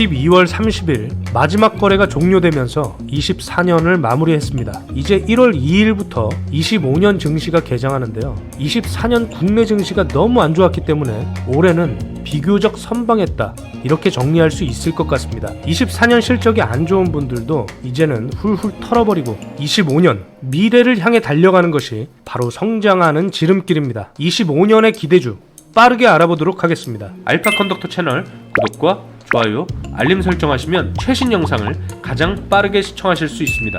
12월 30일 마지막 거래가 종료되면서 24년을 마무리했습니다. 이제 1월 2일부터 25년 증시가 개장하는데요. 24년 국내 증시가 너무 안 좋았기 때문에 올해는 비교적 선방했다. 이렇게 정리할 수 있을 것 같습니다. 24년 실적이 안 좋은 분들도 이제는 훌훌 털어버리고 25년 미래를 향해 달려가는 것이 바로 성장하는 지름길입니다. 25년의 기대주 빠르게 알아보도록 하겠습니다. 알파 컨덕터 채널 구독과 좋아요, 알림 설정하시면 최신 영상을 가장 빠르게 시청하실 수 있습니다.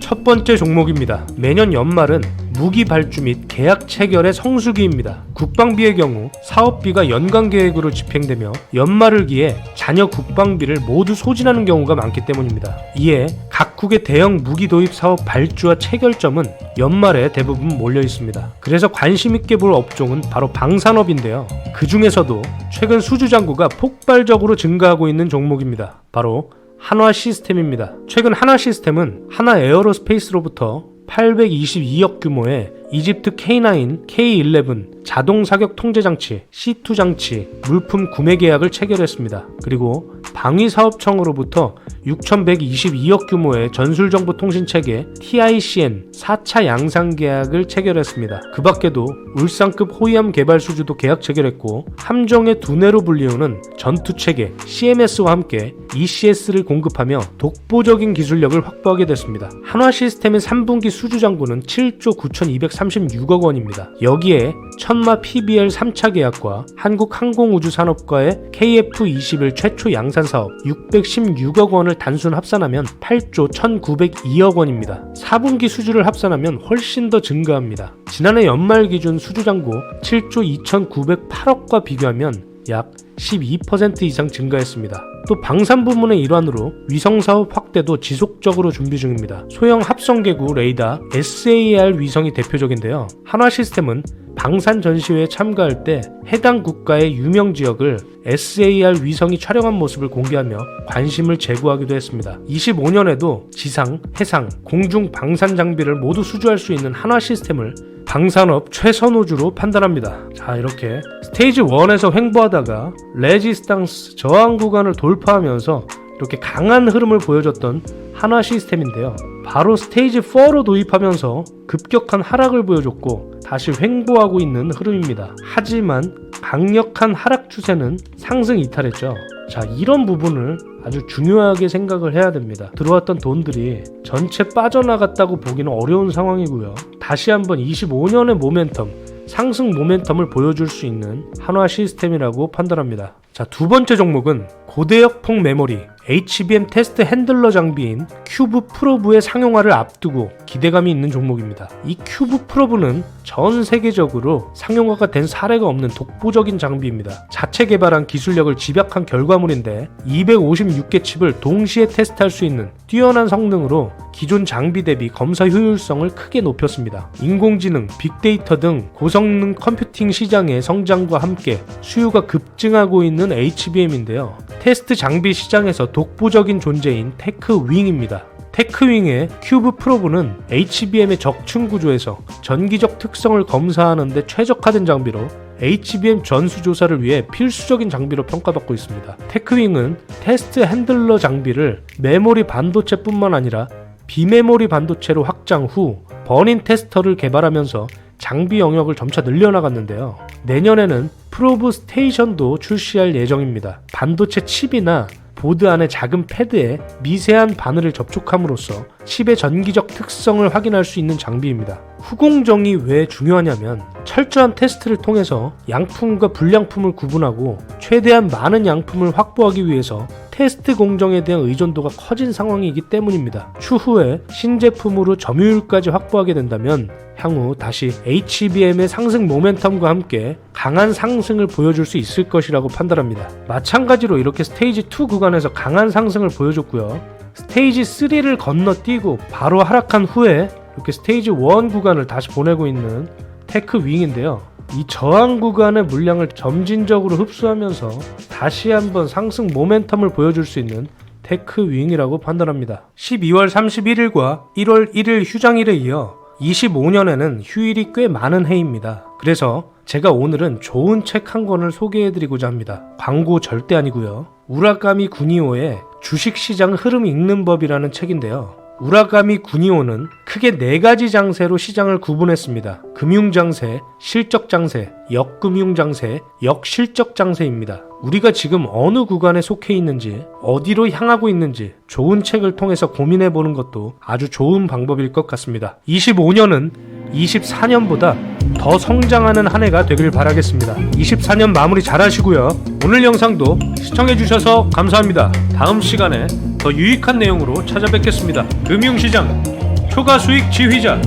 첫 번째 종목입니다. 매년 연말은 무기 발주 및 계약 체결의 성수기입니다. 국방비의 경우 사업비가 연간 계획으로 집행되며 연말을 기해 잔여 국방비를 모두 소진하는 경우가 많기 때문입니다. 이에 각 국의 대형 무기 도입 사업 발주와 체결점은 연말에 대부분 몰려 있습니다. 그래서 관심 있게 볼 업종은 바로 방산업인데요. 그 중에서도 최근 수주 잔고가 폭발적으로 증가하고 있는 종목입니다. 바로 한화 시스템입니다. 최근 한화 시스템은 한화 에어로스페이스로부터 822억 규모의 이집트 K9, K11 자동 사격 통제 장치, C2 장치, 물품 구매 계약을 체결했습니다. 그리고 방위사업청으로부터 6,122억 규모의 전술정보통신체계 TICN 4차 양산 계약을 체결했습니다. 그 밖에도 울산급 호위함 개발 수주도 계약 체결했고 함정의 두뇌로 불리우는 전투체계 CMS와 함께 ECS를 공급하며 독보적인 기술력을 확보하게 됐습니다. 한화 시스템의 3분기 수주 잔고는 7조 9,236억 원입니다. 여기에 천마 PBL 3차 계약과 한국항공우주산업과의 KF21 최초 양산 사업 616억 원을 단순 합산하면 8조 1,902억 원입니다. 4분기 수주를 합산하면 훨씬 더 증가합니다. 지난해 연말 기준 수주 잔고 7조 2,908억과 비교하면 약 12% 이상 증가했습니다. 또 방산 부문의 일환으로 위성 사업 확대도 지속적으로 준비 중입니다. 소형 합성 계구 레이더 SAR 위성이 대표적인데요. 한화 시스템은 방산 전시회에 참가할 때 해당 국가의 유명 지역을 SAR 위성이 촬영한 모습을 공개하며 관심을 제고하기도 했습니다. 25년에도 지상, 해상, 공중 방산 장비를 모두 수주할 수 있는 한화 시스템을 방산업 최선호주로 판단합니다. 자, 이렇게 스테이지 1에서 횡보하다가 레지스탕스 저항 구간을 돌파하면서 이렇게 강한 흐름을 보여줬던 한화 시스템인데요. 바로 스테이지 4로 도입하면서 급격한 하락을 보여줬고 다시 횡보하고 있는 흐름입니다. 하지만 강력한 하락 추세는 상승 이탈했죠. 자, 이런 부분을 아주 중요하게 생각을 해야 됩니다. 들어왔던 돈들이 전체 빠져나갔다고 보기는 어려운 상황이고요. 다시 한번 25년의 모멘텀, 상승 모멘텀을 보여줄 수 있는 한화 시스템이라고 판단합니다. 자, 두 번째 종목은 고대역폭 메모리 HBM 테스트 핸들러 장비인 큐브 프로브의 상용화를 앞두고 기대감이 있는 종목입니다. 이 큐브 프로브는 전 세계적으로 상용화가 된 사례가 없는 독보적인 장비입니다. 자체 개발한 기술력을 집약한 결과물인데 256개 칩을 동시에 테스트할 수 있는 뛰어난 성능으로 기존 장비 대비 검사 효율성을 크게 높였습니다. 인공지능, 빅데이터 등 고성능 컴퓨팅 시장의 성장과 함께 수요가 급증하고 있는 HBM인데요. 테스트 장비 시장에서 독보적인 존재인 테크윙입니다. 테크윙의 큐브 프로브는 HBM의 적층 구조에서 전기적 특성을 검사하는데 최적화된 장비로 HBM 전수 조사를 위해 필수적인 장비로 평가받고 있습니다. 테크윙은 테스트 핸들러 장비를 메모리 반도체뿐만 아니라 비메모리 반도체로 확장 후 버닌 테스터를 개발하면서 장비 영역을 점차 늘려나갔는데요. 내년에는 프로브 스테이션도 출시할 예정입니다. 반도체 칩이나 보드 안의 작은 패드에 미세한 바늘을 접촉함으로써 칩의 전기적 특성을 확인할 수 있는 장비입니다. 후공정이 왜 중요하냐면 철저한 테스트를 통해서 양품과 불량품을 구분하고 최대한 많은 양품을 확보하기 위해서 테스트 공정에 대한 의존도가 커진 상황이기 때문입니다. 추후에 신제품으로 점유율까지 확보하게 된다면 향후 다시 HBM의 상승 모멘텀과 함께 강한 상승을 보여줄 수 있을 것이라고 판단합니다. 마찬가지로 이렇게 스테이지 2 구간에서 강한 상승을 보여줬고요. 스테이지 3를 건너뛰고 바로 하락한 후에 이렇게 스테이지 1 구간을 다시 보내고 있는 테크 윙인데요. 이 저항 구간의 물량을 점진적으로 흡수하면서 다시 한번 상승 모멘텀을 보여줄 수 있는 테크 윙이라고 판단합니다. 12월 31일과 1월 1일 휴장일에 이어 25년에는 휴일이 꽤 많은 해입니다. 그래서 제가 오늘은 좋은 책 한 권을 소개해드리고자 합니다. 광고 절대 아니고요. 우라카미 구니오의 주식시장 흐름 읽는 법이라는 책인데요. 우라카미 구니오는 크게 네 가지 장세로 시장을 구분했습니다. 금융장세, 실적장세, 역금융장세, 역실적장세입니다. 우리가 지금 어느 구간에 속해 있는지, 어디로 향하고 있는지 좋은 책을 통해서 고민해 보는 것도 아주 좋은 방법일 것 같습니다. 25년은 24년보다 더 성장하는 한 해가 되길 바라겠습니다. 24년 마무리 잘 하시고요. 오늘 영상도 시청해 주셔서 감사합니다. 다음 시간에 더 유익한 내용으로 찾아뵙겠습니다. 금융시장 초과 수익 지휘자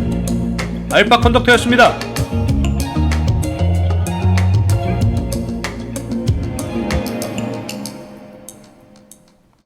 알파 컨덕터였습니다.